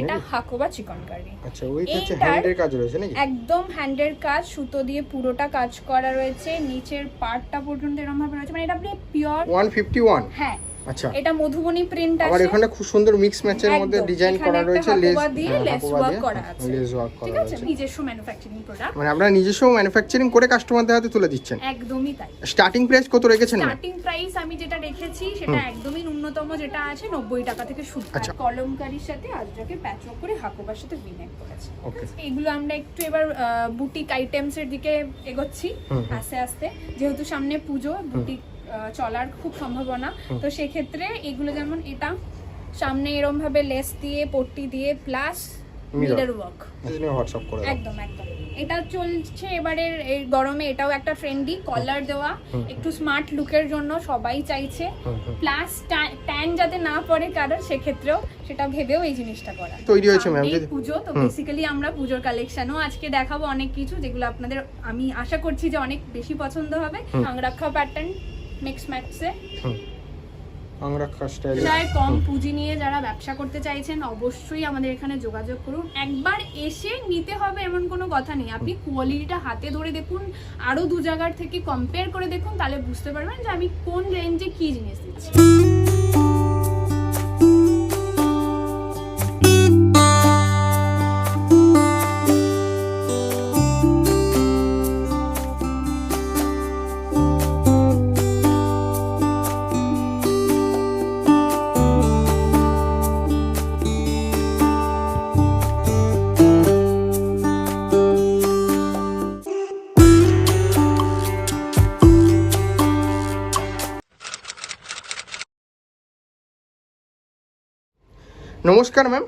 এটা হাকোবা চিকনকারি। আচ্ছা ওই হচ্ছে হ্যান্ডের কাজ রয়েছে নাকি? একদম হ্যান্ডের কাজ সুতো দিয়ে পুরোটা কাজ করা রয়েছে নিচের পার্টটা পর্যন্ত এরকম ভাবে রয়েছে মানে এটা আপনি পিওর ওয়ান ফিফটি ওয়ান হ্যাঁ আচ্ছা। এটা মধুবনী প্রিন্ট আছে। এখানে খুব সুন্দর মিক্স ম্যাচের মধ্যে ডিজাইন করা রয়েছে লেস লেস ওয়ার্ক করা আছে। লেস ওয়ার্ক করা আছে? নিজস্ব ম্যানুফ্যাকচারিং প্রোডাক্ট মানে আপনারা নিজস্ব ম্যানুফ্যাকচারিং করে কাস্টমারদের হাতে তুলে দিচ্ছেন। একদমই তাই। স্টার্টিং প্রাইস কত রেখেছেন স্টার্টিং প্রাইস আমি যেটা রেখেছি সেটা একদমই ন্যূনতম যেটা আছে নব্বই টাকা থেকে শুরু। আচ্ছা। আর কলমকারির সাথে আজরাকে প্যাচওয়ার্ক করে হাকোবার সাথে ভিনেক করেছে। ওকে এগুলো আমরা একটু এবার বুটিক আইটেমস এর দিকে এগোচ্ছি। আস্তে আস্তে। যেহেতু সামনে পুজো বুটিক চলার খুব সম্ভাবনা। তো সেক্ষেত্রে এগুলো যেমন এটা সামনে এরম ভাবে লেস দিয়ে পট্টি দিয়ে প্লাস। মিডার ওয়ার্ক হোয়াটসঅ্যাপ করে একদম একদম। এটা চলছে এবারের এই গরমে এটাও একটা ট্রেন্ডি কলার দেওয়া একটু স্মার্ট লুকের জন্য সবাই চাইছে। প্লাস ট্যান যাতে না পড়ে কারোর সেক্ষেত্রেও সেটা ভেবেও এই জিনিসটা করা। তৈরি হয়েছে সামনেই পুজো তো বেসিক্যালি আমরা পুজোর কালেকশনও আজকে দেখাবো অনেক কিছু যেগুলো আপনাদের আমি আশা করছি যে অনেক বেশি পছন্দ হবে। হুম। আংরাক্ষা প্যাটার্ন মিক্স ম্যাক্সে। আংরাক্ষা স্টাইল কম পুঁজি নিয়ে যারা ব্যবসা করতে চাইছেন অবশ্যই আমাদের এখানে যোগাযোগ করুন। একবার এসে নিতে হবে এমন কোনো কথা নেই। আপনি কোয়ালিটিটা হাতে ধরে দেখুন আরও দু জায়গার থেকে কম্পেয়ার করে দেখুন তাহলে বুঝতে পারবেন যে আমি কোন রেঞ্জে কি জিনিস দিচ্ছি। নমস্কার ম্যাম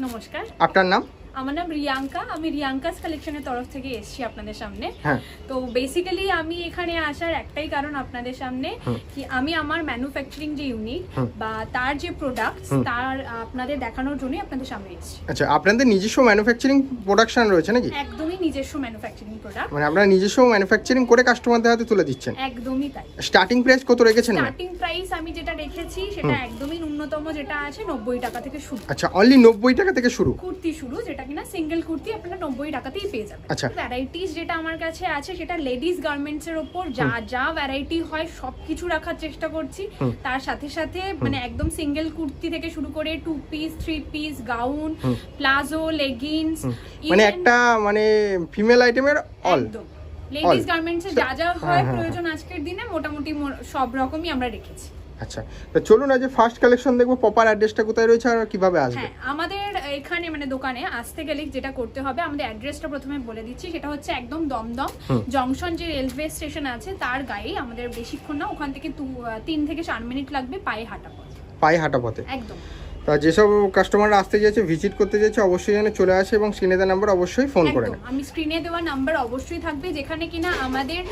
নমস্কার আপনার নাম আমার নাম রিয়াঙ্কা। আমি রিয়াঙ্কাস কালেকশনের তরফ থেকে এসেছি আপনাদের সামনে। হ্যাঁ। তো বেসিক্যালি আমি এখানে আসার একটাই কারণ আপনাদের সামনে কি আমি আমার ম্যানুফ্যাকচারিং যে ইউনিট বা তার যে প্রোডাক্টস হুম। তার আপনাদের দেখানোর জন্যই আপনাদের সামনে এসেছি। আচ্ছা আপনাদের নিজস্ব ম্যানুফ্যাকচারিং প্রোডাকশন রয়েছে নাকি? একদমই নিজস্ব ম্যানুফ্যাকচারিং প্রোডাক্ট মানে আপনারা নিজস্ব ম্যানুফ্যাকচারিং করে কাস্টমারদের হাতে তুলে দিচ্ছেন? একদমই তাই। স্টার্টিং প্রাইস কত রেখেছেন স্টার্টিং প্রাইস আমি যেটা রেখেছি সেটা একদমই ন্যূনতম যেটা আছে নব্বই টাকা থেকে শুরু। আচ্ছা অনলি নব্বই টাকা থেকে শুরু? কুর্তি শুরু যেটা কিনা সিঙ্গেল কুর্তি আপনারা নব্বই টাকাতেই পেয়ে যাবেন। আচ্ছা। ভ্যারাইটিস যেটা আমার কাছে আছে সেটা লেডিস গার্মেন্টস এর ওপর যা যা ভ্যারাইটি হয় সবকিছু রাখার চেষ্টা করছি। তার সাথে সাথে মানে একদম সিঙ্গেল কুর্তি থেকে শুরু করে two piece three piece gown palazzo leggings মানে একটা মানে ফিমেল আইটেমের অল একদম। লেডিস গার্মেন্টস যা যা হয় হ্যাঁ, হ্যাঁ, প্রয়োজন আজকের দিনে মোটামুটি সব রকমই আমরা রেখেছি। আচ্ছা তো চলুন আজ ফার্স্ট কালেকশন দেখব প্রপার অ্যাড্রেসটা কোথায় রয়েছে আর কীভাবে আসবে? হ্যাঁ আমাদের এখানে মানে দোকানে আসতে গেলে যেটা করতে হবে আমাদের অ্যাড্রেসটা প্রথমে বলে দিচ্ছি সেটা হচ্ছে একদম দমদম জংশন যে রেলওয়ে স্টেশন আছে তার গায়ে আমাদের বেশিক্ষণ না ওখান থেকে তিন থেকে চার মিনিট লাগবে পায়ে হাঁটা পথ। পায়ে হাঁটা পথে। একদম। তা যেসব কাস্টমাররা আসতে যাচ্ছে ভিজিট করতে যাচ্ছে অবশ্যই যেন চলে আসে এবং স্ক্রিনে দেওয়া নাম্বার অবশ্যই ফোন করে নেয়। আমি স্ক্রিনে দেওয়া নাম্বার অবশ্যই থাকবে যেখানে কিনা আমাদের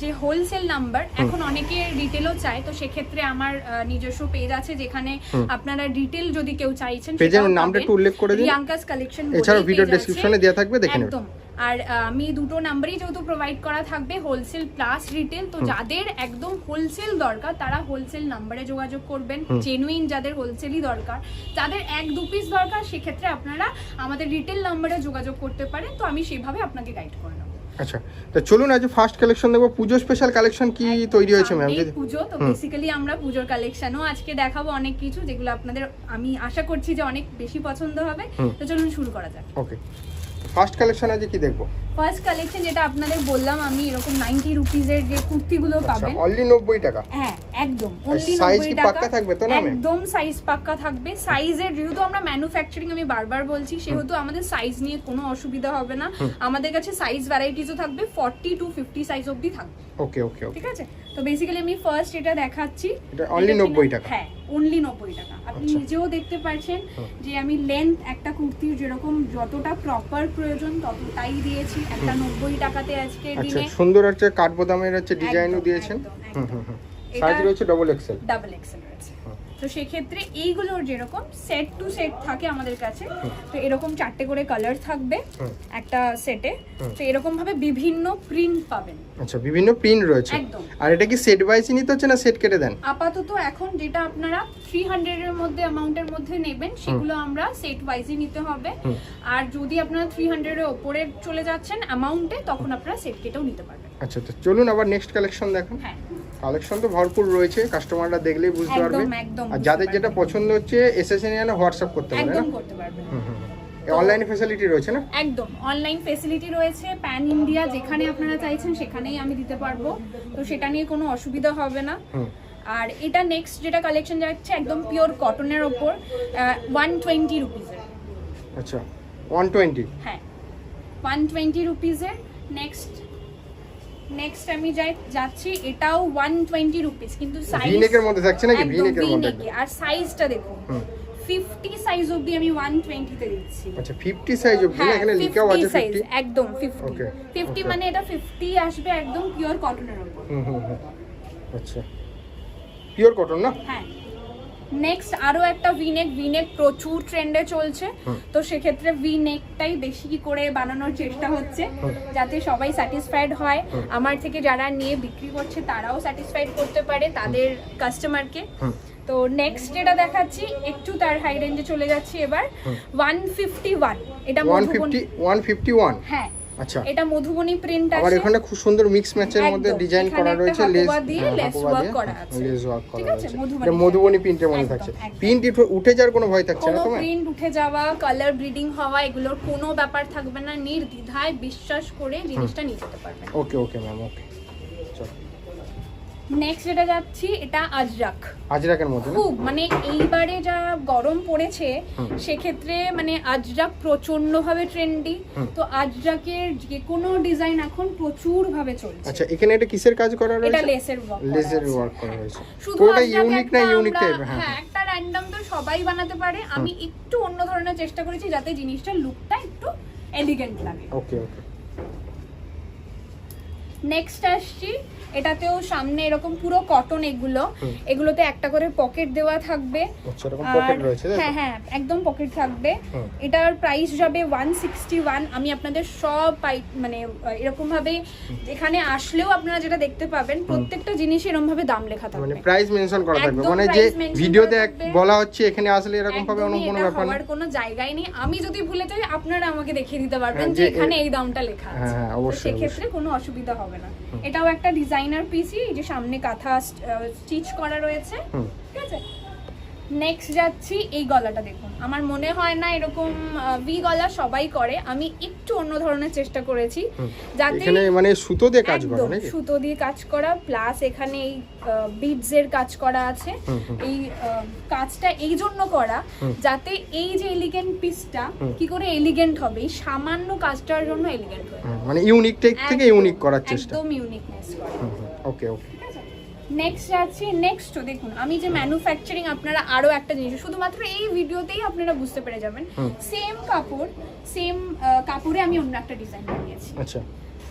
যে হোলসেল নাম্বার এখন অনেকে রিটেলও চায় তো সেক্ষেত্রে আমার নিজস্ব পেজ আছে যেখানে আপনারা রিটেল যদি কেউ চাইছেন পেজের নামটা একটু উল্লেখ করে দিন। রিয়াঙ্কাস কালেকশন এছাড়াও ভিডিও ডেসক্রিপশনে দেওয়া থাকবে দেখে নেবেন। একদম। আর আমি দুটো নাম্বারই যেহেতু প্রোভাইড করা থাকবে হোলসেল প্লাস রিটেল তো যাদের একদম হোলসেল দরকার তারা হোলসেল নাম্বারে যোগাযোগ করবেন। জেনুইন যাদের হোলসেলই দরকার যাদের এক দু পিস দরকার সেক্ষেত্রে আপনারা আমাদের রিটেল নাম্বারে যোগাযোগ করতে পারেন। তো আমি সেভাবে আপনাকে গাইড করে নেব। আচ্ছা তো চলুন আজ ফার্স্ট কালেকশন দেখব। পুজো স্পেশাল কালেকশন কি তৈরি হয়েছে ম্যাম পুজো তো বেসিক্যালি আমরা পুজোর কালেকশনও আজকে দেখাবো অনেক কিছু যেগুলো আপনাদের আমি আশা করছি যে অনেক বেশি পছন্দ হবে। তো চলুন শুরু করা যাক। ওকে ফার্স্ট কালেকশন আজ কি দেখব? ফার্স্ট কালেকশন যেটা আপনাদের বললাম আমি এরকম নাইনটি রুপিজের যে কুর্তিগুলো আচ্ছা পাবেন। অনলি নব্বই টাকা? হ্যাঁ একদম অনলি size নব্বই কি টাকা। পাক্কা থাকবে তো না? একদম সাইজ পাক্কা থাকবে। সাইজের যেহেতু আমরা ম্যানুফ্যাকচারিং আমি বারবার বলছি সেহেতু আমাদের সাইজ নিয়ে কোনো অসুবিধা হবে না। আমাদের কাছে সাইজ ভ্যারাইটিসও থাকবে ফর্টি টু ফিফটি সাইজ অবধি থাকবে। ওকে ওকে ঠিক আছে? তো বেসিক্যালি আমি ফার্স্ট এটা দেখাচ্ছি। এটা অনলি 90 টাকা। হ্যাঁ অনলি নব্বই টাকা। আপনি আচ্ছা। নিজেও দেখতে পাচ্ছেন যে আমি লেন্থ একটা কুর্তির যেরকম যতটা প্রপার প্রয়োজন ততটাই দিয়েছি। একটা নব্বই টাকাতে দিনে আচ্ছা দিনে। সুন্দর হচ্ছে কাঠবোদামের হচ্ছে ডিজাইনও দিয়েছেন। হুম হুম সাইজ রয়েছে ডাবল এক্সেল ডাবল এক্সেল রয়েছে। তো সেক্ষেত্রে এইগুলোর যেরকম সেট টু সেট থাকে আমাদের কাছে তো এরকম চারটে করে কালার থাকবে একটা সেটে তো এরকম ভাবে বিভিন্ন প্রিন্ট পাবেন। আচ্ছা বিভিন্ন প্রিন্ট রয়েছে। একদম। আর এটা কি সেট ওয়াইজই নিতে হচ্ছে না সেট কেটে দেন? আপাতত এখন যেটা আপনারা থ্রি হান্ড্রেডের মধ্যে অ্যামাউন্টের মধ্যে নেবেন সেগুলো আমরা সেট ওয়াইজই নিতে হবে। আর যদি আপনারা থ্রি হান্ড্রেডের ওপরে চলে যাচ্ছেন অ্যামাউন্টে তখন আপনারা সেট কেটেও নিতে পারবেন। আচ্ছা তো চলুন আবার নেক্সট কালেকশন দেখুন। হ্যাঁ। কালেকশন তো ভরপুর রয়েছে কাস্টমাররা দেখলেই বুঝতে পারবে। আর যাদের যেটা পছন্দ হচ্ছে এসএসএন জানে হোয়াটসঅ্যাপ করতে পারবে না? একদম করতে পারবেন অনলাইন ফ্যাসিলিটি রয়েছে না? একদম অনলাইন ফেসিলিটি রয়েছে প্যান ইন্ডিয়া যেখানে আপনারা চাইছেন সেখানেই আমি দিতে পারব। তো সেটা নিয়ে কোনো অসুবিধা হবে না। আর এটা নেক্সট যেটা কালেকশন যাচ্ছে একদম পিওর কটনের ওপর ওয়ান টোয়েন্টি রুপিজের আচ্ছা ওয়ান টোয়েন্টি হ্যাঁ ওয়ান টোয়েন্টি রুপিজের নেক্সট নেক্সট আমি যাই যাচ্ছি এটাও ওয়ান টোয়েন্টি রুপিস কিন্তু সাইজ ভিনেকের মধ্যে থাকছে নাকি? ভিনেকের মধ্যে আর সাইজটা দেখুন হুম। ফিফটি সাইজ অবধি আমি ওয়ান টোয়েন্টিতে দিচ্ছি। আচ্ছা ফিফটি সাইজ অব্দি না? হ্যাঁ এখানে লিখাও 50 আছে সাইজ ফিফটি একদম ফিফটি Okay, ফিফটি okay. মানে এটা ফিফটি আসবে একদম পিওর কটনের উপর। হুম হুম আচ্ছা। পিওর কটন না? হ্যাঁ। নেক্সট আরও একটা ভিনেক ভিনেক প্রচুর ট্রেন্ডে চলছে। তো সেক্ষেত্রে ভি নেকটাই বেশি করে বানানোর চেষ্টা হচ্ছে যাতে সবাই স্যাটিসফাইড হয়। আমার থেকে যারা নিয়ে বিক্রি করছে তারাও স্যাটিসফাইড করতে পারে তাদের কাস্টমারকে তো নেক্সট যেটা দেখাচ্ছি একটু তার হাই রেঞ্জে চলে যাচ্ছি এবার। ওয়ান ফিফটি ওয়ান এটা one fifty one fifty one হ্যাঁ। আচ্ছা। এটা মধুবনী প্রিন্ট আছে। এখানে খুব সুন্দর মিক্স ম্যাচের মধ্যে ডিজাইন করা রয়েছে লেস করা আছে। লেস ওয়ার্ক করা আছে, এটা মধুবনী প্রিন্টের মধ্যে থাকছে। প্রিন্ট উঠে যাওয়ার কোনো ভয় থাকছে না তোমার? প্রিন্ট উঠে যাওয়া কালার ব্রিডিং হওয়া এগুলোর কোনো ব্যাপার থাকবে না। নির্দ্বিধায় বিশ্বাস করে জিনিসটা নিতে পারবে পারবেন ওকে ওকে ম্যাম ওকে নেক্সট যেটা যাচ্ছি এটা আজরাক। আজরাকের মধ্যে খুব মানে এইবারে যা গরম পড়েছে সেক্ষেত্রে মানে আজরাক প্রচণ্ড ভাবে ট্রেন্ডি তো আজরাকের যে কোনো ডিজাইন এখন প্রচুর ভাবে চলছে। আচ্ছা এখানে এটা কিসের কাজ করা এটা লেসের ওয়ার্ক লেজার ওয়ার্ক করা রয়েছে। পুরোটা ইউনিক না ইউনিক টাইপের হ্যাঁ। হ্যাঁ একটা র্যান্ডম তো সবাই বানাতে পারে। আমি একটু অন্য ধরনের চেষ্টা করেছি যাতে জিনিসটা লুকটা একটু এলিগেন্ট লাগে। ওকে ওকে নেক্সট আসছি এটাতেও সামনে এরকম পুরো কটন এগুলো। এগুলোতে একটা করে পকেট দেওয়া থাকবে। আচ্ছা? হ্যাঁ হ্যাঁ একদম পকেট থাকবে। এটার প্রাইস যাবে ওয়ান সিক্সটি ওয়ান আমি আপনাদের সব মানে এরকম ভাবে এখানে আসলেও আপনারা যেটা দেখতে পাবেন প্রত্যেকটা জিনিস এরকম ভাবে দাম লেখা মানে থাকবে প্রাইস মেনশন করা থাকবে। মানে যে ভিডিওতে। বলা হচ্ছে এখানে আসলে এরকম ভাবে অন্য কোনো ব্যাপার না কোনো জায়গায় নেই। আমি যদি ভুলে যাই আপনারা আমাকে দেখিয়ে দিতে পারবেন হ্যাঁ, যে এখানে এই দামটা লেখা আছে হ্যাঁ, হ্যাঁ, অবশ্যই, সেক্ষেত্রে কোনো অসুবিধা হবে না। এটাও একটা ডিজাইনার পিসি যে সামনে কাঁথা স্টিচ করা রয়েছে। নেক্সট যাচ্ছি এই গলাটা দেখুন। আমার মনে হয় না এরকম ভি গলা সবাই করে। আমি একটু অন্য ধরনের চেষ্টা করেছি। যাতে এখানে মানে সুতো দিয়ে কাজ করা নাকি? সুতো দিয়ে কাজ করা প্লাস এখানে এই বিডস এর কাজ করা আছে। এই কাজটা এই জন্য করা যাতে এই যে এলিগেন্ট পিসটা কি করে এলিগেন্ট হবে? এই সামান্য কাজটার জন্য এলিগেন্ট হয় মানে ইউনিক টেক থেকে ইউনিক করার চেষ্টা। একদম ইউনিকনেস করে। ওকে ওকে নেক্সট যাচ্ছি নেক্সট দেখুন আমি যে ম্যানুফ্যাকচারিং আপনারা আরও একটা জিনিস শুধুমাত্র এই ভিডিওতেই আপনারা বুঝতে পেরে যাবেন। সেম কাপড় সেম কাপড়ে আমি অন্য একটা ডিজাইন বানিয়েছি। আচ্ছা।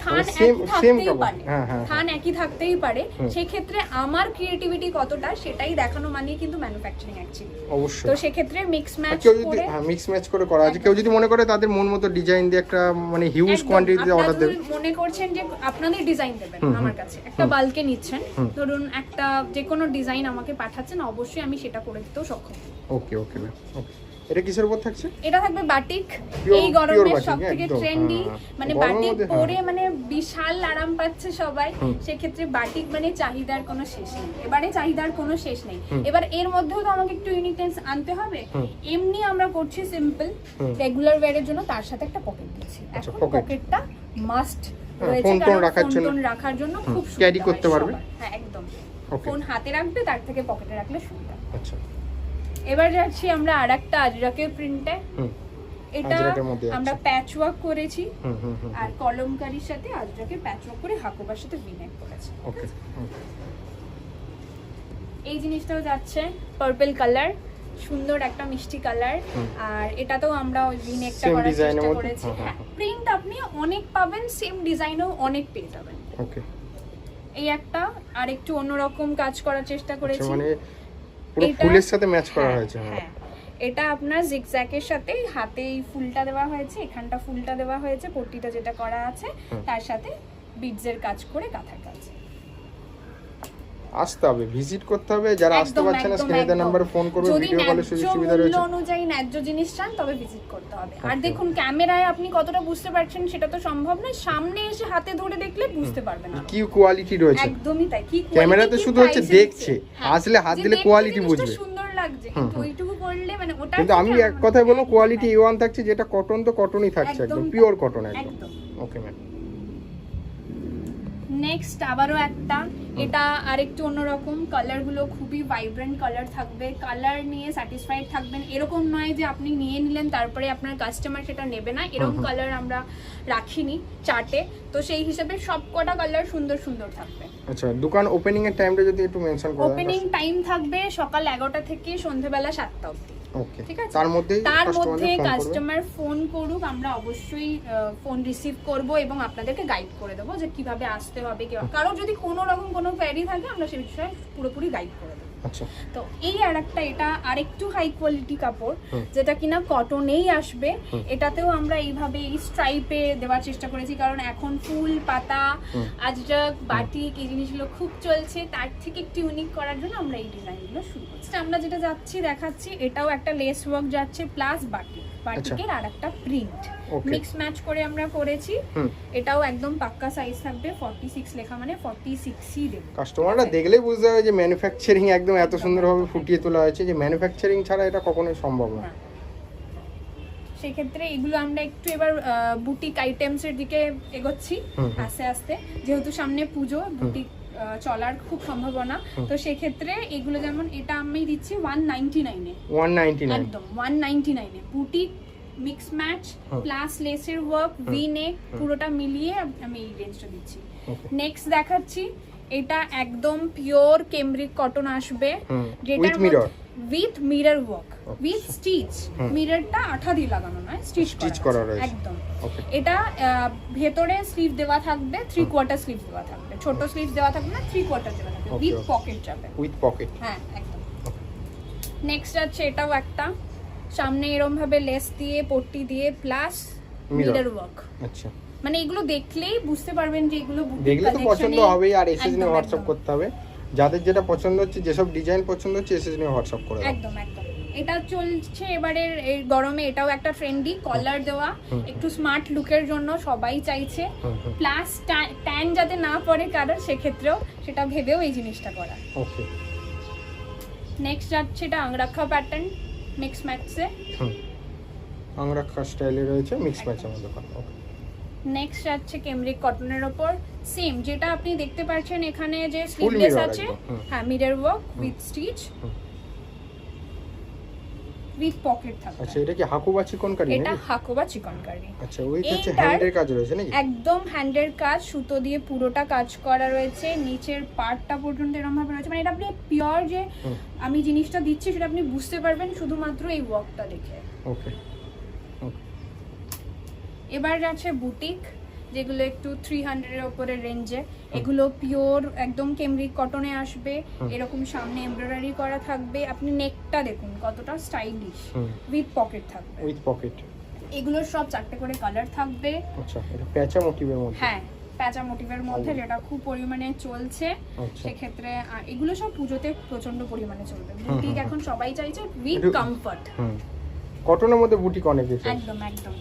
থান মানে একই থাকতেই পারে। হ্যাঁ, হ্যাঁ, একই থাকতেই পারে। সেক্ষেত্রে আমার ক্রিয়েটিভিটি কতটা সেটাই দেখানো মানে কিন্তু ম্যানুফ্যাকচারিং অ্যাকচুয়ালি অবশ্যই। তো সেক্ষেত্রে মিক্স ম্যাচ কেউ যদি হ্যাঁ মিক্স ম্যাচ করে করা আছে কেউ যদি মনে করে তাদের মন মতো ডিজাইন দিয়ে একটা মানে হিউজ কোয়ান্টিটিতে অর্ডার দেবে। মনে করছেন যে আপনাদের ডিজাইন দেবেন। আমার কাছে একটা বালকে নিচ্ছেন ধরুন একটা যে কোনো ডিজাইন আমাকে পাঠাচ্ছেন অবশ্যই আমি সেটা করে দিতেও সক্ষম। ওকে ওকে ম্যাম ওকে এটা কিসের উপর থাকছে? এটা থাকবে বাটিক। এই pure গরমের batik, সব থেকে একদম, ট্রেন্ডি হ্যাঁ, হ্যাঁ। মানে বাটিক হ্যাঁ। পরে মানে বিশাল আরাম পাচ্ছে সবাই। সেক্ষেত্রে বাটিক মানে চাহিদার কোনো শেষ নেই। এবারে চাহিদার কোনো শেষ নেই। এবার এর মধ্যেও তো আমাকে একটু ইউনিকনেস আনতে হবে। এমনি আমরা করছি সিম্পল। রেগুলার ওয়্যারের জন্য তার সাথে একটা পকেট দিচ্ছি। আচ্ছা, এখন পকেটটা মাস্ট হ্যাঁ, রয়েছে টোন কারণ রাখার জন্য। রাখার জন্য খুব সুবিধা করতে পারবে। হ্যাঁ একদম। ফোন হাতে রাখবে তার থেকে পকেটে রাখলে সুবিধা। আচ্ছা। এবার যাচ্ছি আমরা আর একটা আজরাকের প্রিন্টে এটা আজরাকের। আমরা প্যাচ ওয়ার্ক করেছি আর কলমকারির সাথে আজরাকে প্যাচ ওয়ার্ক করে হাকোবার সাথে ভিনেক করেছি। ওকে এই জিনিসটাও যাচ্ছে। পার্পল কালার সুন্দর একটা মিষ্টি কালার। আর এটাতেও আমরা ওই ভিনেকটা করার চেষ্টা করেছি। হ্যাঁ, হ্যাঁ, হ্যাঁ প্রিন্ট আপনি অনেক পাবেন সেম ডিজাইনও অনেক পেয়ে যাবেন। ওকে এই একটা আর একটু অন্যরকম কাজ করার চেষ্টা আচ্ছা করেছি। মানে পুরো এটা- ফুলের সাথে ম্যাচ করা হ্যাঁ, হয়েছে হ্যাঁ। হ্যাঁ। এটা আপনার জিগজ্যাকের সাথে হাতে এই ফুলটা দেওয়া হয়েছে এখানটা ফুলটা দেওয়া হয়েছে পট্টিটা যেটা করা আছে তার সাথে বিডসের কাজ করে কাঁথার কাজ। আসতে হবে ভিজিট করতে হবে। যারা আসতে পারছে না স্ক্রিনে দেওয়া। নাম্বারে ফোন করবে ভিডিও কলের সুযোগ সুবিধা রয়েছে। অনুযায়ী ন্যায্য জিনিস চান তবে ভিজিট করতে হবে। আর দেখুন ক্যামেরায় আপনি কতটা বুঝতে পারছেন সেটা তো সম্ভব নয়। সামনে এসে হাতে ধরে দেখলে বুঝতে পারবেন। কি কোয়ালিটি রয়েছে? একদমই তাই কি ক্যামেরাতে শুধু হচ্ছে দেখছে। হ্যাঁ, আসলে হাত দিলে কোয়ালিটি বুঝবে। সুন্দর লাগছে কিন্তু। ওইটুকু মানে ওটা কিন্তু আমি এক কথায় বলব কোয়ালিটি এ ওয়ান থাকছে যেটা কটন তো কটনই থাকছে একদম পিওর কটন একদম। একদম। ওকে ম্যাম নেক্সট আবারও একটা। এটা আরেকটু অন্যরকম। কালারগুলো খুবই ভাইব্রেন্ট কালার থাকবে। কালার নিয়ে স্যাটিসফাইড থাকবেন। এরকম নয় যে আপনি নিয়ে নিলেন তারপরে আপনার কাস্টমার সেটা নেবে না। এরকম কালার আমরা রাখিনি চার্টে তো সেই হিসেবে সব কটা কালার সুন্দর সুন্দর থাকবে। আচ্ছা দোকান ওপেনিং এর টাইমটা যদি একটু মেনশন করে ওপেনিং টাইম থাকবে সকাল এগারোটা থেকে সন্ধ্যেবেলা সাতটা অবধি। ওকে ঠিক আছে? তার মধ্যে তার মধ্যে কাস্টমার ফোন করুক আমরা অবশ্যই ফোন রিসিভ করব এবং আপনাদেরকে গাইড করে দেবো যে কীভাবে আসতে হবে কীভাবে কারও যদি কোনো রকম কোনো কোয়ারি থাকে আমরা সেই বিষয়ে পুরোপুরি গাইড করে দেবো। তো এই আর একটা এটা আরেকটু হাই কোয়ালিটি কাপড় যেটা কিনা কটনেই আসবে। এটাতেও আমরা এইভাবে এই স্ট্রাইপে দেওয়ার চেষ্টা করেছি কারণ এখন ফুল পাতা। আজরাক বাটিক এই জিনিসগুলো খুব চলছে। তার থেকে একটু ইউনিক করার জন্য আমরা এই ডিজাইনগুলো শুরু করছি। আমরা যেটা যাচ্ছি দেখাচ্ছি এটাও একটা লেস ওয়ার্ক যাচ্ছে প্লাস বাটিক। বাটিকের আর একটা প্রিন্ট. মিক্স ম্যাচ করে আমরা করেছি। এটাও একদম পাক্কা সাইজ থাকবে ফর্টি সিক্স লেখা মানে ফর্টি সিক্সই দেবে। কাস্টমাররা দেখলেই বুঝতে হবে যে ম্যানুফ্যাকচারিং একদম এত সুন্দরভাবে ফুটিয়ে তোলা হয়েছে যে ম্যানুফ্যাকচারিং ছাড়া এটা কখনোই সম্ভব না। সেক্ষেত্রে এগুলো আমরা একটু এবার বুটিক আইটেমস এর দিকে এগোচ্ছি। আস্তে আস্তে। যেহেতু সামনে পুজো বুটিক চলার খুব সম্ভাবনা। তো সেক্ষেত্রে এগুলো যেমন এটা আমি দিচ্ছি ওয়ান নাইনটি নাইনে ওয়ান নাইনটি নাইন একদম ওয়ান নাইনটি নাইনে বুটি মিক্স ম্যাচ প্লাস লেসের ওয়ার্ক ভি নেক পুরোটা মিলিয়ে আমি এই রেঞ্জটা দিচ্ছি। নেক্সট দেখাচ্ছি এটা একদম পিওর কেমব্রিক কটন আসবে। যেটার with mirror work. With stitch. মিররটা আঠা দিয়ে লাগানো নয় স্টিচ Stitch করা রয়েছে। একদম। এটা ভেতরে স্লিভ দেওয়া থাকবে থ্রি কোয়ার্টার স্লিভ দেওয়া থাকবে। ছোট স্লিভ দেওয়া থাকবে না থ্রি কোয়ার্টার দেওয়া থাকবে উইথ পকেট যাবে। উইথ পকেট হ্যাঁ একদম। নেক্সট আছে এটাও একটা। সামনে এরম ভাবে লেস দিয়ে পট্টি দিয়ে প্লাস Mirror। মিরর ওয়ার্ক আচ্ছা। মানে এগুলো দেখলেই বুঝতে পারবেন যে এগুলো দেখলে তো পছন্দ হবেই আর একদম, হোয়াটসঅ্যাপ করতে হবে। যাদের যেটা পছন্দ হচ্ছে যেসব ডিজাইন পছন্দ হচ্ছে এসএস নিয়ে হোয়াটসঅ্যাপ করে একদম একদম। এটা চলছে এবারের এই গরমে এটাও একটা ট্রেন্ডি কলার দেওয়া। একটু স্মার্ট লুকের জন্য সবাই চাইছে। প্লাস ট্যান যাতে না পড়ে কারোর সেক্ষেত্রেও সেটা ভেবেও এই জিনিসটা করা। ওকে নেক্সট যাচ্ছে এটা আংরাক্ষা প্যাটার্ন মিক্স হুম। আংরাক্ষা স্টাইলে রয়েছে মিক্স ম্যাচ আমাদের দোকান ওকে নেক্সট যাচ্ছে কেমরিক কটনের ওপর। সেম যেটা আপনি দেখতে পাচ্ছেন এখানে যে স্লিভলেস আছে। হ্যাঁ mirror work with stitch. With pocket থাকবে। আচ্ছা এটা কি হাকুবা চিকন কারি এটা নাকি? হাকোবা চিকন কারি আচ্ছা ওই হচ্ছে এইটার- হ্যান্ডের কাজ রয়েছে নাকি? একদম হ্যান্ডের কাজ সুতো দিয়ে পুরোটা কাজ করা রয়েছে নিচের পার্টটা পর্যন্ত এরকম ভাবে রয়েছে। মানে এটা আপনি পিওর যে আমি জিনিসটা দিচ্ছি সেটা আপনি বুঝতে পারবেন শুধুমাত্র এই ওয়ার্কটা দেখে। ওকে এবার আছে বুটিক যেগুলো একটু থ্রি হান্ড্রেডের ওপরের রেঞ্জে এগুলো পিওর একদম কেমরিক কটনে আসবে এরকম সামনে এমব্রয়ডারি করা থাকবে আপনি নেকটা দেখুন কতটা স্টাইলিশ উইথ পকেট থাকবে। উইথ পকেট এগুলোর সব চারটে করে কালার থাকবে। আচ্ছা এটা প্যাচা মোটিভের মধ্যে? হ্যাঁ প্যাচা মোটিভের মধ্যে যেটা খুব পরিমাণে চলছে আচ্ছা। সেক্ষেত্রে এগুলো সব পুজোতে প্রচণ্ড পরিমাণে চলবে। বুটিক এখন সবাই চাইছে উইথ কমফর্ট কটনের মধ্যে বুটিক অনেক একদম একদম।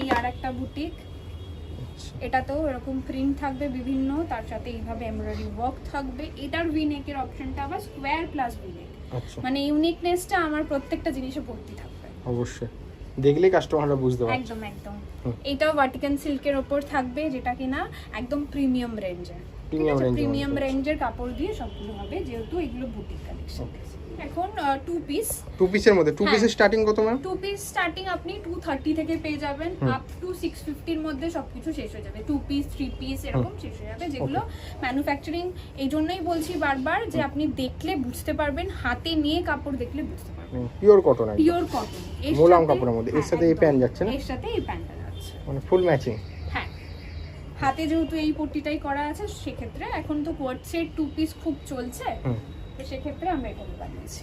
এই আর একটা বুটিক এটাতেও এরকম প্রিন্ট থাকবে বিভিন্ন তার সাথে এইভাবে এমব্রয়ডারি ওয়ার্ক থাকবে। এটার ভিনেকের অপশনটা আবার স্কোয়ার প্লাস ভিনেক মানে ইউনিকনেসটা আমার প্রত্যেকটা জিনিসে ভর্তি থাকবে। অবশ্যই। দেখলে কাস্টমাররা বুঝতে পারবে একদম একদম। এটাও ভার্টিকান সিল্কের ওপর থাকবে যেটা কিনা একদম প্রিমিয়াম রেঞ্জের প্রিমিয়াম রেঞ্জের কাপড় দিয়ে সবগুলো হবে যেহেতু এগুলো বুটিক কালেকশন এখন টু পিস টু পিসের মধ্যে? টু হ্যাঁ। পিসের স্টার্টিং কত ম্যাম টু পিস স্টার্টিং আপনি টু থার্টি থেকে পেয়ে যাবেন। আপ টু সিক্স ফিফটির মধ্যে সবকিছু শেষ হয়ে যাবে। টু পিস থ্রি পিস এরকম শেষ হয়ে যাবে যেগুলো ম্যানুফ্যাকচারিং এই জন্যই বলছি বারবার যে আপনি দেখলে বুঝতে পারবেন হাতে নিয়ে কাপড় দেখলে বুঝতে পারবেন। পিওর কটন পিওর কটন মোলাম কাপড়ের মধ্যে। এর সাথে এই প্যান্ট যাচ্ছে না? এর সাথে এই প্যান্টটা যাচ্ছে। মানে ফুল ম্যাচিং হ্যাঁ হাতে যেহেতু এই পট্টিটাই করা আছে সেক্ষেত্রে এখন তো কোয়ার্টসের টু পিস খুব চলছে। তো সেক্ষেত্রে আমরা এটা বানিয়েছি।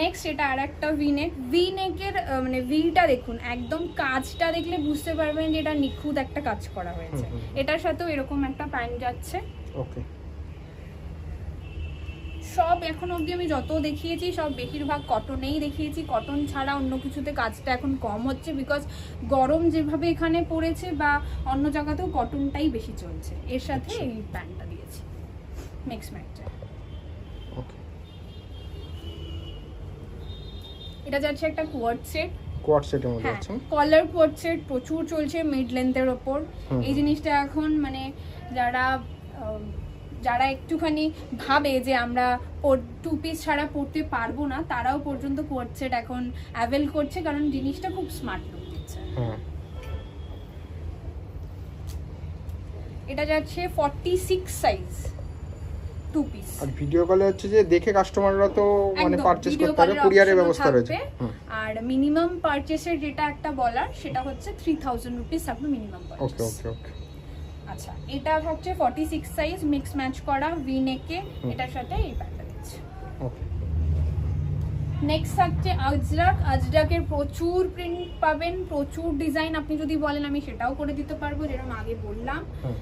নেক্সট এটা আর একটা ভি নেক ভি নেকের মানে ভিটা দেখুন একদম কাজটা দেখলে বুঝতে পারবেন যে এটা নিখুঁত একটা কাজ করা হয়েছে। এটার সাথেও এরকম একটা প্যান্ট যাচ্ছে। ওকে সব এখন অবধি আমি যত দেখিয়েছি সব বেশিরভাগ কটনেই দেখিয়েছি। কটন ছাড়া অন্য কিছুতে কাজটা এখন কম হচ্ছে বিকজ গরম যেভাবে এখানে পড়েছে বা অন্য জায়গাতেও কটনটাই বেশি চলছে। এর সাথে আচ্ছা। এই প্যান্টটা দিয়েছি। মিক্স ম্যাচটা এটা যাচ্ছে একটা কোয়ার্ড সেট কোয়াড সেটের মধ্যে আছে কলার কোয়ার্ড সেট প্রচুর চলছে মিড লেন্থের ওপর। এই জিনিসটা এখন মানে যারা যারা একটুখানি ভাবে যে আমরা টু পিস ছাড়া পড়তে পারব না তারাও পর্যন্ত কোয়ার্ড এখন অ্যাভেল করছে কারণ জিনিসটা খুব স্মার্ট লুক দিচ্ছে। এটা যাচ্ছে forty six size two piece আর ভিডিও কলে হচ্ছে যে দেখে কাস্টমাররা তো মানে পারচেস করতে পারবে কুরিয়ারের ব্যবস্থা রয়েছে। আর মিনিমাম পারচেসের যেটা একটা বলার সেটা হচ্ছে থ্রি থাউজেন্ড রুপিস থাকবে minimum okay purchase okay okay আচ্ছা এটা হচ্ছে forty six size mix match করা ভি নেকে। এটার সাথে এই প্যান্টটা দিচ্ছে। ওকে নেক্সট থাকছে আজরাক আজরাকের প্রচুর প্রিন্ট পাবেন প্রচুর ডিজাইন আপনি যদি বলেন আমি সেটাও করে দিতে পারব যেরকম আগে বললাম।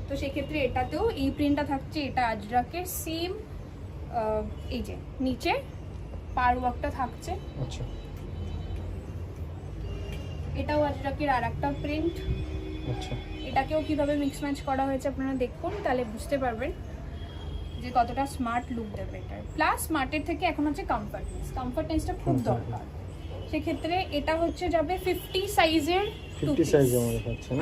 তো সেক্ষেত্রে এটাতেও এই প্রিন্টটা থাকছে এটা আজরাকের সেম এই যে নিচে পার ওয়ার্কটা থাকছে। আচ্ছা। এটাও আজরাকের আর একটা প্রিন্ট আচ্ছা। এটাকেও কীভাবে মিক্স ম্যাচ করা হয়েছে আপনারা দেখুন তাহলে বুঝতে পারবেন যে কতটা স্মার্ট লুক দেবে এটার প্লাস স্মার্টের থেকে এখন হচ্ছে কমফর্টনেস কমফর্টনেসটা খুব দরকার। সেক্ষেত্রে এটা হচ্ছে যাবে ফিফটি সাইজের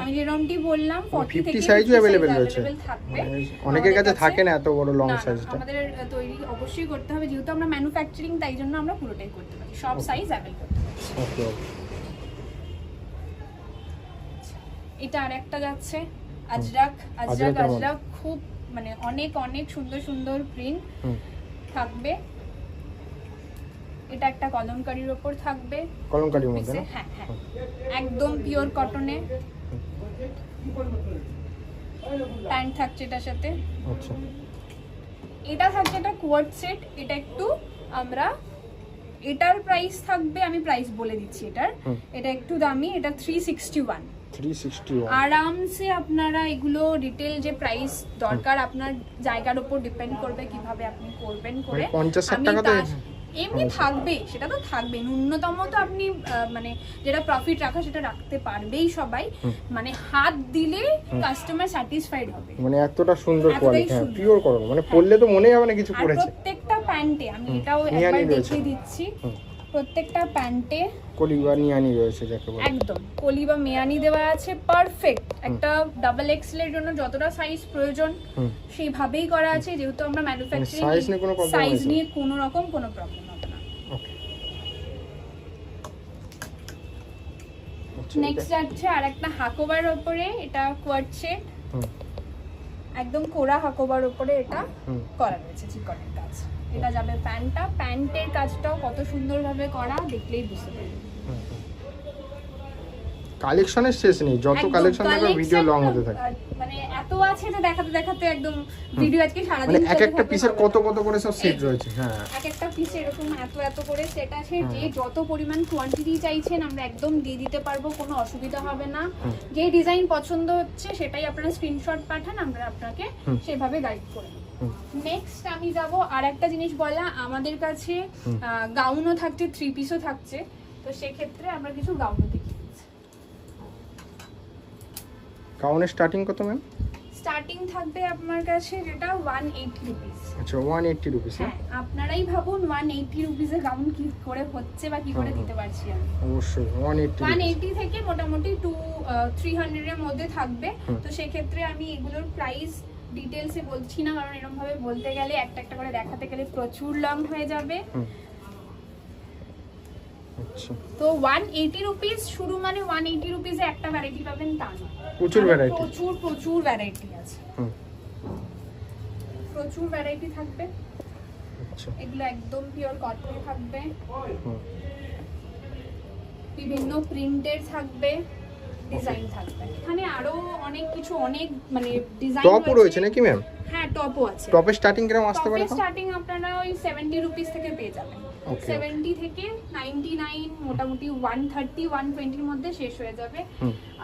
আমি যেরকমটি বললাম 40 ফিফটি থেকে সাইজও অ্যাভেলেবেল রয়েছে। থাকবে। মানে অনেকের কাছে আমাদের থাকে না এত বড় লং না, না, সাইজটা আমাদের তৈরি অবশ্যই করতে হবে। যেহেতু আমরা ম্যানুফ্যাকচারিং তাই জন্য আমরা পুরোটাই করতে পারি। সব সাইজ অ্যাভেল করতে পারি। ওকে ওকে এটা আর একটা যাচ্ছে আজরাক আজরাক আজরাক খুব মানে অনেক অনেক সুন্দর সুন্দর প্রিন্ট থাকবে। এটা একটা কলমকারির ওপর থাকবে। কলমকারির মধ্যে হ্যাঁ হ্যাঁ। একদম পিওর কটনে প্যান্ট থাকছে এটার সাথে। আচ্ছা। এটা থাকছে এটা কোয়ার্ড সেট এটা একটু আমরা এটার প্রাইস থাকবে আমি প্রাইস বলে দিচ্ছি এটার। এটা একটু দামি এটা থ্রি সিক্সটি ওয়ান আরামসে আপনারা এগুলো রিটেল যে প্রাইস দরকার আপনার জায়গার উপর ডিপেন্ড করবে কীভাবে আপনি করবেন করে। মানে তার- এমনি থাকবে সেটা তো থাকবে ন্যূনতম তো আপনি মানে যেটা প্রফিট রাখা সেটা রাখতে পারবেই সবাই। মানে হাত দিলে কাস্টমার স্যাটিসফাইড হবে। মানে এতটা সুন্দর কোয়ালিটি হ্যাঁ। পিওর করো মানে পরলে তো মনেই হবে না কিছু পড়েছে। প্রত্যেকটা প্যান্টে আমি এটাও একবার দেখিয়ে দিচ্ছি। প্রত্যেকটা প্যান্টে কলিবা নিয়ানি রয়েছে যাকে বলে। একদম কলি বা মেয়ানি দেওয়া আছে পারফেক্ট একটা ডাবল এক্সেল এর জন্য যতটা সাইজ প্রয়োজন সেইভাবেই করা আছে যেহেতু আমরা ম্যানুফ্যাকচারিং size নিয়ে কোনো problem সাইজ নিয়ে কোনো রকম কোনো প্রবলেম হবে না। নেক্সট যাচ্ছে আর একটা হাকোবার ওপরে এটা কোয়ার্ড সেট একদম কোরা হাকোবার ওপরে এটা করা রয়েছে কাজ এটা যাবে প্যান্টটা। প্যান্টের কাজটাও কত সুন্দরভাবে করা দেখলেই বুঝতে পারবেন কালেকশনের শেষ নেই যত কালেকশন থাকবে ভিডিও লং হতে থাকে মানে এত আছে যে দেখাতে দেখাতে একদম ভিডিও আজকে সারাদিন মানে এক একটা পিসের কত। কত করে সব সেট রয়েছে হ্যাঁ। এক একটা পিসে এরকম এত এত করে সেট আছে যে যত পরিমাণ কোয়ান্টিটি চাইছেন আমরা একদম দিয়ে দিতে পারব কোনো অসুবিধা হবে না। যে ডিজাইন পছন্দ হচ্ছে সেটাই আপনারা স্ক্রিনশট পাঠান আমরা আপনাকে সেভাবে গাইড করে হুম। নেক্সট আমি যাব আর একটা জিনিস বলা আমাদের কাছে গাউনও থাকছে থ্রি পিসও থাকছে। তো সেক্ষেত্রে আমরা কিছু গাউনও দেখি গাউনের স্টার্টিং কত ম্যাম স্টার্টিং থাকবে আপনার কাছে যেটা ওয়ান এইটি রুপিস আচ্ছা ওয়ান এইট্টি রুপিস হ্যাঁ? আপনারাই ভাবুন ওয়ান এইটি রুপিসে গাউন কি করে হচ্ছে বা কি করে। দিতে পারছি আমি। অবশ্যই ওয়ান এইট্টি ওয়ান এইটি থেকে মোটামুটি টু থ্রি হান্ড্রেডের মধ্যে থাকবে। তো সেক্ষেত্রে আমি এগুলোর প্রাইস ডিটেলসে বলছি না কারণ এরকম ভাবে বলতে গেলে একটা একটা করে দেখাতে গেলে প্রচুর লং হয়ে যাবে। আচ্ছা। তো ওয়ান এইটি রুপিস শুরু মানে ওয়ান এইটি রুপিসে একটা ভ্যারাইটি পাবেন তা না। প্রচুর ভ্যারাইটি প্রচুর প্রচুর ভ্যারাইটি আছে। প্রচুর ভ্যারাইটি থাকবে। আচ্ছা। এগুলো একদম পিওর কটনে থাকবে। বিভিন্ন প্রিন্টের থাকবে। ডিজাইন থাকবে। এখানে আরও অনেক কিছু অনেক মানে ডিজাইন টপও রয়েছে। নাকি ম্যাম হ্যাঁ টপও আছে। টপের স্টার্টিং কীরকম আসতে পারে টপের স্টার্টিং আপনারা ওই সেভেন্টি রুপিস থেকে পেয়ে যাবেন. সেভেন্টি থেকে নাইনটি নাইন মোটামুটি ওয়ান থার্টি ওয়ান টোয়েন্টির মধ্যে শেষ হয়ে যাবে।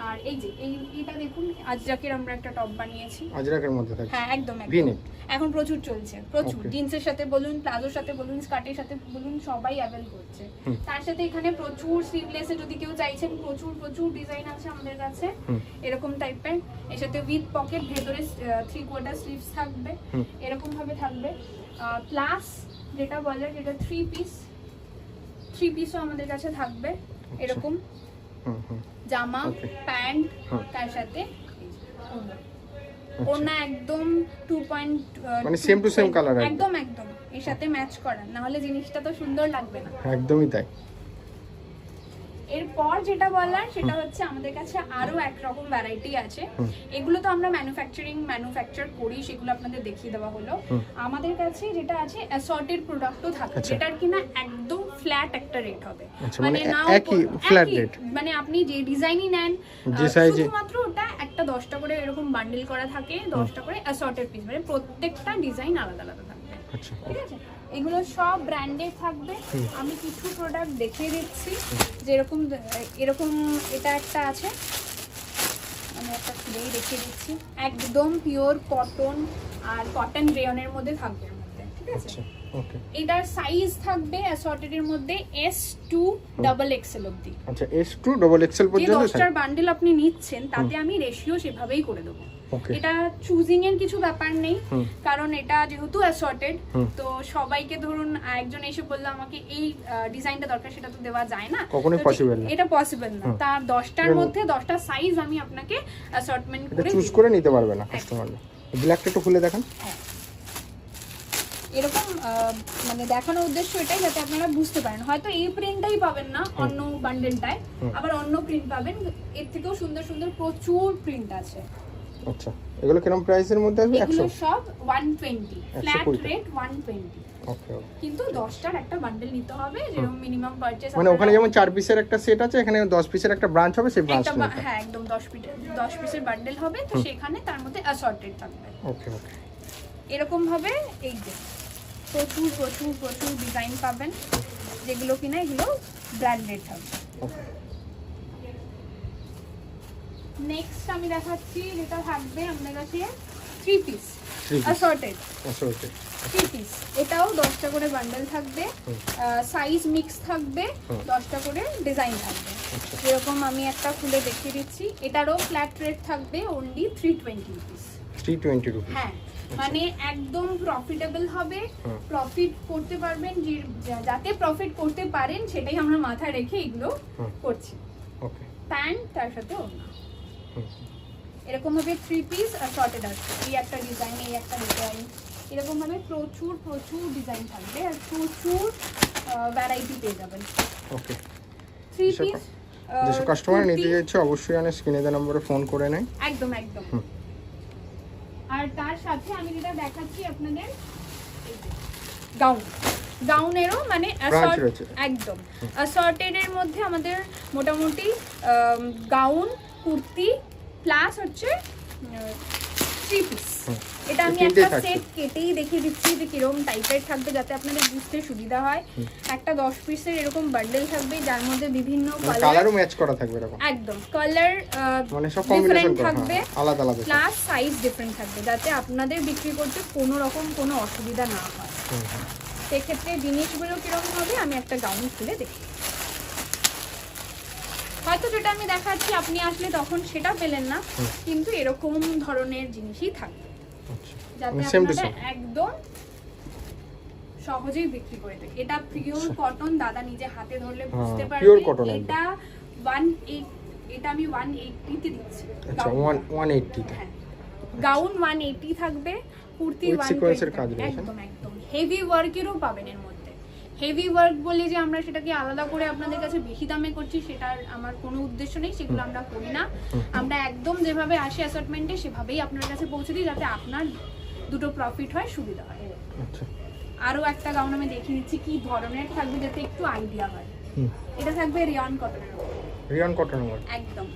আর এই যে এই এটা দেখুন আজরাকের আমরা একটা টপ বানিয়েছি। আজরাকের মধ্যে হ্যাঁ একদম একদম। এখন প্রচুর চলছে প্রচুর। জিন্সের সাথে বলুন প্লাজোর সাথে বলুন স্কার্টের সাথে বলুন সবাই অ্যাভেল করছে। তার সাথে এখানে প্রচুর স্লিভলেসে যদি কেউ চাইছেন প্রচুর প্রচুর ডিজাইন আছে আমাদের কাছে। এরকম টাইপের এর সাথে উইথ পকেট ভেতরে থ্রি কোয়ার্টার স্লিভস থাকবে। এরকম ভাবে থাকবে। প্লাস যেটা বলে যেটা থ্রি পিস থ্রি পিসও আমাদের কাছে থাকবে এরকম। হুম হুম। জামা প্যান্ট তার সাথে ওনা আচ্ছা। একদম টু পয়েন্ট মানে সেম টু সেম কালার একদম। একদম একদম। এর সাথে ম্যাচ করা। না হলে জিনিসটা তো সুন্দর লাগবে না। একদমই তাই। এরপর যেটা বলার সেটা হচ্ছে আমাদের কাছে আরও একরকম ভ্যারাইটি আছে। এগুলো তো আমরা ম্যানুফ্যাকচারিং ম্যানুফ্যাকচার করি সেগুলো আপনাদের দেখিয়ে দেওয়া হলো। আমাদের কাছে যেটা আছে অ্যাসর্টেড প্রোডাক্টও থাকে আচ্ছা। যেটার কিনা একদম ফ্ল্যাট একটা রেট হবে। আচ্ছা, মানে একই কো- flat একই, rate। মানে আপনি যে ডিজাইনই নেন যে শুধুমাত্র ওটা একটা দশটা করে এরকম বান্ডেল করা থাকে দশটা করে অ্যাসর্টেড পিস মানে প্রত্যেকটা ডিজাইন আলাদা আলাদা থাকে। আচ্ছা। ঠিক আছে? এগুলো সব ব্র্যান্ডেড থাকবে। আমি কিছু প্রোডাক্ট দেখিয়ে দিচ্ছি। যেরকম এরকম এটা একটা আছে। আমি একটা খুলেই দেখিয়ে দিচ্ছি। একদম পিওর কটন আর কটন রেয়নের মধ্যে থাকবে ঠিক আছে? আচ্ছা এটার সাইজ থাকবে অ্যাসর্টেড এর মধ্যে এস টু ডাবল এক্সেল অব্দি আচ্ছা এস টু ডবল এক্সেল যে পর্যন্ত দশটার বান্ডেল আপনি নিচ্ছেন তাতে আমি রেশিও সেভাবেই করে দেবো। এটা চুজিং এর কিছু ব্যাপার নেই কারণ এটা যেহেতু অ্যাসর্টেড তো সবাইকে ধরুন একজন এসে বলল আমাকে এই ডিজাইনটা দরকার সেটা তো দেওয়া যায় না। কখনোই possible না। এটা পসিবল না। তার দশটার এর মধ্যে দশটা সাইজ আমি আপনাকে অ্যাসর্টমেন্ট করে চুজ করে নিতে পারবে না কাস্টমাররা ব্ল্যাকটা একটু খুলে দেখান। হ্যাঁ। এরকম মানে দেখানোর উদ্দেশ্য এটাই যাতে আপনারা বুঝতে পারেন। হয়তো এই প্রিন্টটাই পাবেন না অন্য বান্ডেলটায় আবার অন্য প্রিন্ট পাবেন। এর থেকেও সুন্দর সুন্দর প্রচুর প্রিন্ট আছে। আচ্ছা এগুলো কীরকম প্রাইসের মধ্যে আসবে? একশো? এগুলো সব one twenty flat rate one twenty okay okay. কিন্তু দশটার একটা বান্ডেল নিতে হবে যেরকম মিনিমাম পারচেস মানে ওখানে যেমন চার পিসের একটা সেট আছে এখানে দশ পিসের একটা ব্রাঞ্চ হবে সেই একটা ব্রাঞ্চটা হ্যাঁ একদম দশ পিস দশ পিসের বান্ডেল হবে তো সেখানে তার মধ্যে অ্যাসর্টেড থাকবে। ওকে ওকে। এরকম ভাবে এই যে প্রচুর প্রচুর প্রচুর ডিজাইন পাবেন যেগুলো কিনা এগুলো ব্র্যান্ডেড থাকবে। ওকে। নেক্সট আমি দেখাচ্ছি যেটা থাকবে আপনার কাছে থ্রি পিস। অ্যাসর্টেড আচ্ছা থ্রি পিস এটাও দশটা করে বান্ডেল থাকবে সাইজ মিক্স থাকবে দশটা করে ডিজাইন থাকবে। আচ্ছা। যেরকম আমি একটা খুলে দেখিয়ে দিচ্ছি। এটারও ফ্ল্যাট রেট থাকবে only three twenty rupees three twenty rupees হ্যাঁ মানে একদম প্রফিটেবল হবে। প্রফিট করতে পারবেন যাতে প্রফিট করতে পারেন সেটাই আমরা মাথায় রেখে এগুলো করছি। ওকে প্যান্ট তার সাথে হুম এরকম ভাবে থ্রি পিস আর শর্টেড আসবে এই একটা ডিজাইন এই একটা ডিজাইন এরকম ভাবে প্রচুর প্রচুর ডিজাইন থাকবে আর প্রচুর ভ্যারাইটি পেয়ে যাবেন। ওকে থ্রি পিস যেসব কাস্টমার নিতে চাইছে অবশ্যই অনেক স্ক্রিনে দেওয়া নম্বরে ফোন করে নেয়। একদম একদম। আর তার সাথে আমি যেটা দেখাচ্ছি আপনাদের গাউন গাউনেরও মানে একদম। অ্যাসর্টেড এর মধ্যে আমাদের মোটামুটি গাউন কুর্তি প্লাস হচ্ছে থ্রি পিস এটা আমি একটা। সেট কেটেই দেখিয়ে দিচ্ছি যে কীরকম টাইপের থাকবে যাতে আপনাদের বুঝতে সুবিধা হয়। একটা দশ পিসের এরকম বান্ডেল থাকবে যার মধ্যে বিভিন্ন কালার কালারও ম্যাচ করা থাকবে এরকম। একদম। কালার মানে সব কম্বিনেশন ডিফারেন্ট থাকবে হ্যাঁ, আলাদা আলাদা প্লাস সাইজ ডিফারেন্ট থাকবে যাতে আপনাদের বিক্রি করতে কোনো রকম কোনো অসুবিধা না হয়। সেক্ষেত্রে জিনিসগুলো কীরকম হবে আমি একটা গাউন খুলে দেখি। হয়তো যেটা আমি দেখাচ্ছি আপনি আসলে তখন সেটা পেলেন না। কিন্তু এরকম ধরনের জিনিসই থাকবে। আচ্ছা। যাতে আপনারা একদম সহজেই বিক্রি করে দেয় এটা পিওর কটন দাদা নিজে হাতে ধরলে বুঝতে হ্যাঁ, পারবে। cotton একদম। এটা ওয়ান এইট এটা আমি দিচ্ছি। আচ্ছা হ্যাঁ। গাউন থাকবে কুর্তি With ওয়ান sequence এর কাজ রয়েছে। একদম একদম। হেভি ওয়ার্কেরও পাবেন এর মধ্যে। হেভি ওয়ার্ক বলে যে আমরা সেটাকে আলাদা করে আপনাদের কাছে বেশি দামে করছি সেটার আমার কোনো উদ্দেশ্য নেই সেগুলো আমরা করি না। আমরা একদম যেভাবে আসি অ্যাসর্টমেন্টে সেভাবেই আপনার কাছে পৌঁছে দিই যাতে আপনার দুটো প্রফিট হয় সুবিধা হয়। আচ্ছা। আরও একটা গাউন আমি দেখিয়ে দিচ্ছি কি ধরনের থাকবে যাতে একটু আইডিয়া হয়। এটা থাকবে রিয়ন কটনের রিয়ন কটন ওয়ার একদম।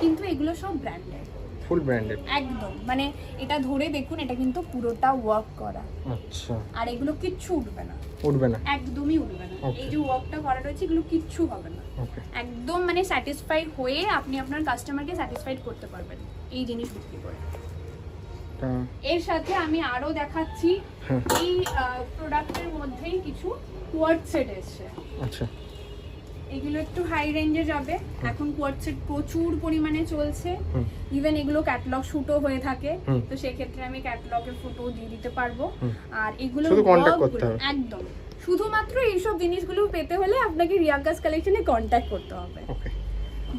কিন্তু এগুলো সব ব্র্যান্ডেড ফুল ব্র্যান্ডেড একদম। মানে এটা ধরে দেখুন এটা কিন্তু পুরোটা ওয়ার্ক করা। আচ্ছা। আর এগুলো কিচ্ছু উঠবে না। উঠবে না? একদমই উঠবে না। এই যে ওয়ার্কটা করা রয়েছে এগুলো কিচ্ছু হবে না। ওকে একদম মানে স্যাটিসফাইড হয়ে আপনি আপনার কাস্টমারকে স্যাটিসফাইড করতে পারবেন এই জিনিস বিক্রি করে। এর সাথে আমি আরও দেখাচ্ছি হ্যাঁ। এই প্রোডাক্টের মধ্যেই কিছু কোয়ার্ড সেট এসছে। আচ্ছা। এগুলো একটু হাই রেঞ্জে যাবে। এখন কোয়ার্ড সেট প্রচুর পরিমাণে চলছে। ইভেন এগুলো ক্যাটালগ শুটও হয়ে থাকে। তো সেক্ষেত্রে আমি ক্যাটালগের ফটো দিয়ে দিতে পারব। আর এগুলো শুধু contact করতে হবে। একদম। শুধুমাত্র এইসব জিনিসগুলো পেতে হলে আপনাকে রিয়াকাস কালেকশনে কন্ট্যাক্ট করতে হবে।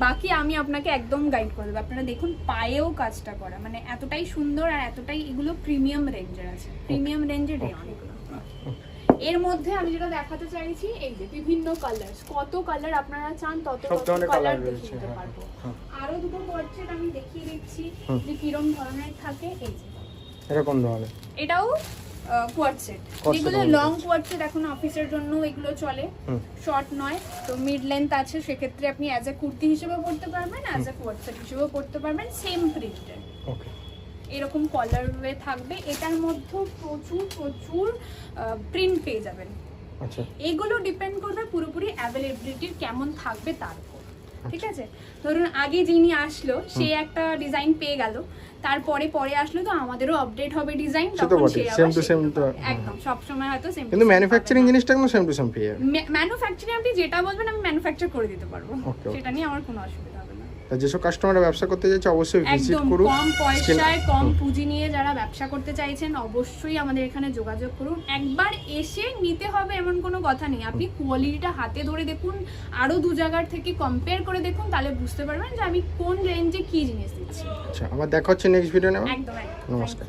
বাকি আমি আপনাকে একদম গাইড করে দেবো। আপনারা দেখুন পায়েও কাজটা করা। মানে এতটাই সুন্দর আর এতটাই এগুলো প্রিমিয়াম রেঞ্জের আছে। প্রিমিয়াম রেঞ্জের রেয়ন এগুলো এর মধ্যে আমি যেটা দেখাতে চাইছি এই যে বিভিন্ন কালার কত কালার আপনারা চান তত কালার দেখিয়ে দিতে হ্যাঁ, পারব। হ্যাঁ। আরও দুটো কোয়ার্টসেট আমি দেখিয়ে দিচ্ছি। যে কিরম ধরনের থাকে এই যে। এরকম ধরনের? এটাও কোয়ার্টসেট যেগুলো লং কোয়ার্টসেট এখন অফিসের জন্য এগুলো চলে শর্ট নয়। তো মিড লেন্থ আছে সেক্ষেত্রে আপনি অ্যাজ এ কুর্তি হিসেবে পড়তে পারবেন অ্যাজ এ কোয়ার্টসেট হিসেবেও পড়তে পারবেন সেম প্রিন্টের ওকে এরকম কলার ওয়ে থাকবে। এটার মধ্যেও প্রচুর প্রচুর প্রিন্ট পেয়ে যাবেন। আচ্ছা। এগুলো ডিপেন্ড করবে পুরোপুরি অ্যাভেলেবিলিটির কেমন থাকবে তার উপর। ঠিক আছে? ধরুন আগে যিনি আসলো সে একটা ডিজাইন পেয়ে গেল। তারপরে পরে আসলো তো আমাদেরও আপডেট হবে ডিজাইন তখন সে to same সেগুলো তো, একদম সব সময় হয়তো সেম কিন্তু ম্যানুফ্যাকচারিং জিনিসটা একদম সেম টু সেম পেয়ে ম্যানুফ্যাকচারিং আপনি যেটা বলবেন আমি ম্যানুফ্যাকচার করে দিতে পারব. সেটা নিয়ে আমার কোনো অসুবিধা যেসব কাস্টমাররা ব্যবসা করতে চাইছে অবশ্যই ভিজিট করুন। কম পয়সায় কম পুঁজি নিয়ে যারা ব্যবসা করতে চাইছেন অবশ্যই আমাদের এখানে যোগাযোগ করুন। একবার এসে নিতে হবে এমন কোনো কথা নেই। আপনি কোয়ালিটিটা হাতে ধরে দেখুন আরও দু জায়গার থেকে কম্পেয়ার করে দেখুন তাহলে বুঝতে পারবেন যে আমি কোন রেঞ্জে কি জিনিস দিচ্ছি। আচ্ছা আবার দেখা হচ্ছে নেক্সট ভিডিও নেব একদম একদম। নমস্কার।